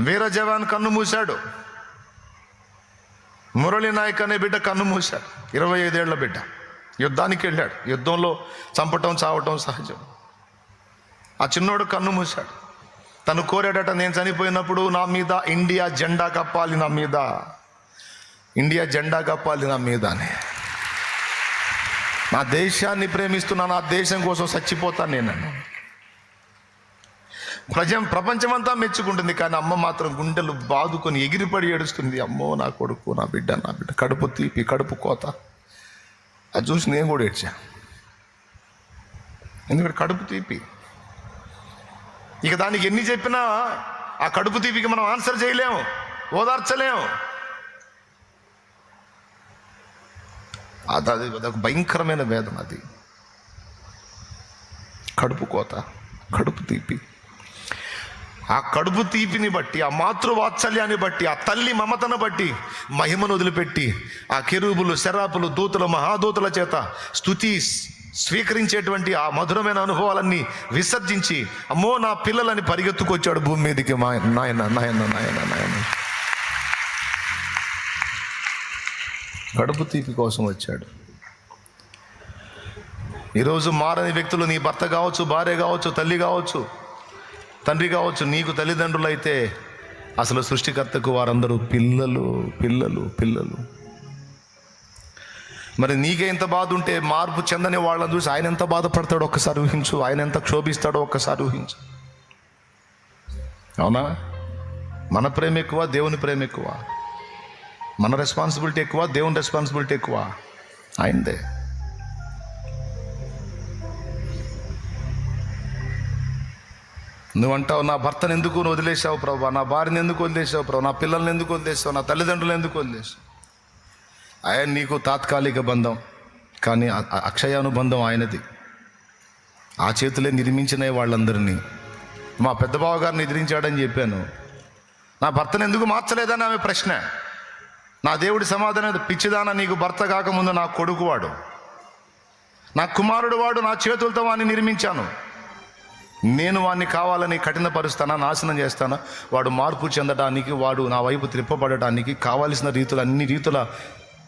వీర జవాన్ కన్ను మూశాడు. మురళి నాయక్ అనే బిడ్డ కన్ను మూశాడు. ఇరవై ఐదేళ్ళ బిడ్డ. యుద్ధానికి వెళ్ళాడు. యుద్ధంలో చంపటం చావటం సహజం. ఆ చిన్నోడు కన్ను మూశాడు. తను కోరాడట నేను చనిపోయినప్పుడు నా మీద ఇండియా జెండా కప్పాలి నా మీద. ఇండియా జెండా కప్పాలి నా మీద అని. నా దేశాన్ని ప్రేమిస్తున్నా నా దేశం కోసం చచ్చిపోతాను నేను ప్రజ ప్రపంచమంతా మెచ్చుకుంటుంది కానీ అమ్మ మాత్రం గుండెలు బాదుకొని ఎగిరిపడి ఏడుస్తుంది. అమ్మో నా కొడుకు నా బిడ్డ నా బిడ్డ. కడుపు తీపి కడుపు కోత. అది చూసి నేను కూడా ఏడ్చా. ఎందుకంటే కడుపు తీపి. ఇక దానికి ఎన్ని చెప్పినా ఆ కడుపు తీపికి మనం ఆన్సర్ చేయలేము ఓదార్చలేము. అది అది అదొక భయంకరమైన వేదన అది. కడుపు కోత కడుపు తీపి. ఆ కడుపు తీపిని బట్టి ఆ మాతృవాత్సల్యాన్ని బట్టి ఆ తల్లి మమతను బట్టి మహిమను వదిలిపెట్టి ఆ కెరూబులు శరాపులు దూతలు మహాదూతల చేత స్థుతి స్వీకరించేటువంటి ఆ మధురమైన అనుభవాలన్నీ విసర్జించి అమ్మో నా పిల్లలని పరిగెత్తుకొచ్చాడు భూమి మీదకి. మా నాయన నాయన నాయన నాయన. కడుపు తీపి కోసం వచ్చాడు. ఈరోజు మారని వ్యక్తులు నీ భర్త కావచ్చు భార్య కావచ్చు తల్లి కావచ్చు తండ్రి కావచ్చు నీకు తల్లిదండ్రులు అయితే అసలు సృష్టికర్తకు వారందరూ పిల్లలు పిల్లలు పిల్లలు. మరి నీకే ఎంత బాధ ఉంటే మార్పు చెందని వాళ్ళని చూసి ఆయన ఎంత బాధపడతాడో ఒక్కసారి ఊహించు ఆయన ఎంత క్షోభిస్తాడో ఒక్కసారి ఊహించు. అవునా? మన ప్రేమ ఎక్కువ దేవుని ప్రేమ ఎక్కువ. మన రెస్పాన్సిబిలిటీ ఎక్కువ దేవుని రెస్పాన్సిబిలిటీ ఎక్కువ. ఆయనదే. నువ్వు అంటావు నా భర్తను ఎందుకు వదిలేసావు ప్రభా? నా భార్యను ఎందుకు వదిలేసావు ప్రభు? నా పిల్లల్ని ఎందుకు వదిలేసావు నా తల్లిదండ్రులు ఎందుకు వదిలేసావు ఆయన నీకు తాత్కాలిక బంధం కానీ అ- అ- అక్షయానుబంధం ఆయనది. ఆ చేతులే నిర్మించిన వాళ్ళందరినీ. మా పెద్ద బావ నిద్రించాడని చెప్పాను. నా భర్తను ఎందుకు మార్చలేదని ఆమె ప్రశ్న. నా దేవుడి సమాధానం పిచ్చిదాన నీకు భర్త కాకముందు నా కొడుకు వాడు నా కుమారుడు వాడు నా చేతులతో వాడిని నిర్మించాను. నేను వాడిని కావాలని కఠినపరుస్తానా నాశనం చేస్తానా? వాడు మార్పు చెందడానికి వాడు నా వైపు త్రిప్పబడటానికి కావాల్సిన రీతులు అన్ని రీతుల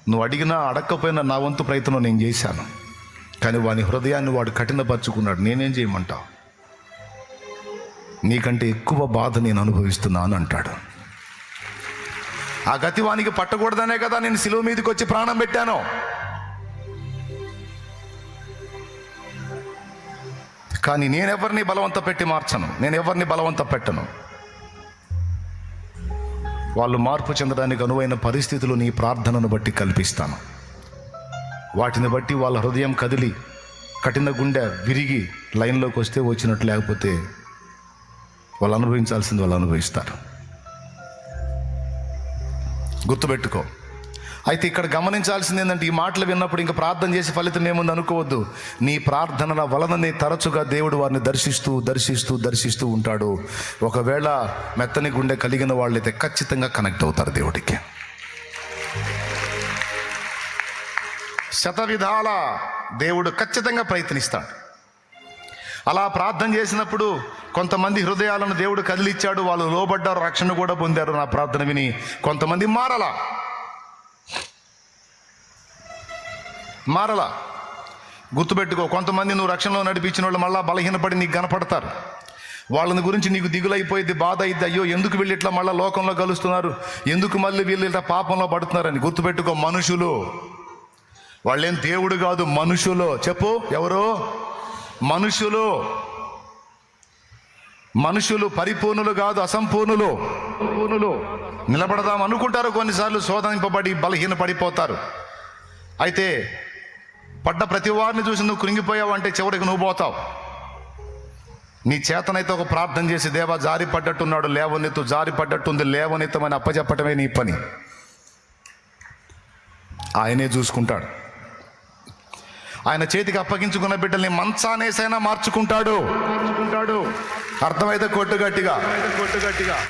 నువ్వు అడిగినా అడగకపోయినా నా వంతు ప్రయత్నం నేను చేశాను. కానీ వాని హృదయాన్ని వాడు కఠినపరుచుకున్నాడు. నేనేం చేయమంటావు? నీకంటే ఎక్కువ బాధ నేను అనుభవిస్తున్నాను అంటాడు. ఆ గతి వానికి పట్టకూడదనే కదా నేను సిలువ మీదకి వచ్చి ప్రాణం పెట్టాను. కానీ నేను ఎవరిని బలవంత పెట్టి మార్చను? నేను ఎవరిని బలవంత పెట్టను? వాళ్ళు మార్పు చెందడానికి అనువైన పరిస్థితులు నీ ప్రార్థనను బట్టి కల్పిస్తాను. వాటిని బట్టి వాళ్ళ హృదయం కదిలి కఠిన గుండె విరిగి లైన్లోకి వస్తే వచ్చినట్టు లేకపోతే వాళ్ళు అనుభవించాల్సింది వాళ్ళు అనుభవిస్తారు. గుర్తుపెట్టుకో. అయితే ఇక్కడ గమనించాల్సింది ఏంటంటే ఈ మాటలు విన్నప్పుడు ఇంకా ప్రార్థన చేసి ఫలితం ఏముంది అనుకోవద్దు. నీ ప్రార్థనల వలననే తరచుగా దేవుడు వారిని దర్శిస్తూ దర్శిస్తూ దర్శిస్తూ ఉంటాడు. ఒకవేళ మెత్తని గుండె కలిగిన వాళ్ళైతే ఖచ్చితంగా కనెక్ట్ అవుతారు దేవుడికి. శత విధాల దేవుడు ఖచ్చితంగా ప్రయత్నిస్తాడు. అలా ప్రార్థన చేసినప్పుడు కొంతమంది హృదయాలను దేవుడు కదిలిచ్చాడు వాళ్ళు లోబడ్డారు రక్షణ కూడా పొందారు నా ప్రార్థన విని కొంతమంది మారలా. మారలా. గుర్తుపెట్టుకో కొంతమంది నువ్వు రక్షణలో నడిపించిన వాళ్ళు మళ్ళా బలహీనపడి నీకు కనపడతారు. వాళ్ళని గురించి నీకు దిగులైపోయింది బాధ అయింది అయ్యో ఎందుకు వీళ్ళు ఇట్లా మళ్ళీ లోకంలో కలుస్తున్నారు? ఎందుకు మళ్ళీ వీళ్ళు ఇట్లా పాపంలో పడుతున్నారని గుర్తుపెట్టుకో మనుషులు. వాళ్ళేం దేవుడు కాదు మనుషులు. చెప్పు ఎవరు? మనుషులు. మనుషులు పరిపూర్ణులు కాదు అసంపూర్ణులు. పూర్ణులు నిలబడదాం అనుకుంటారు కొన్నిసార్లు శోధనింపబడి బలహీన పడిపోతారు అయితే పడ్డ ప్రతి వారిని చూసి నువ్వు కృంగిపోయావు అంటే చివరికి నువ్వు పోతావు. నీ చేతనైతే ఒక ప్రార్థన చేసి దేవా జారి పడ్డట్టున్నాడు లేవనెత్తు జారి పడ్డట్టుంది లేవనెత్తమని అప్పచెప్పటమే నీ పని. ఆయనే చూసుకుంటాడు. ఆయన చేతికి అప్పగించుకున్న బిడ్డల్ని మంచానేసైనా మార్చుకుంటాడు. మార్చుకుంటాడు. అర్థమైతే కొట్టు గట్టిగా. కొట్టు గట్టిగా.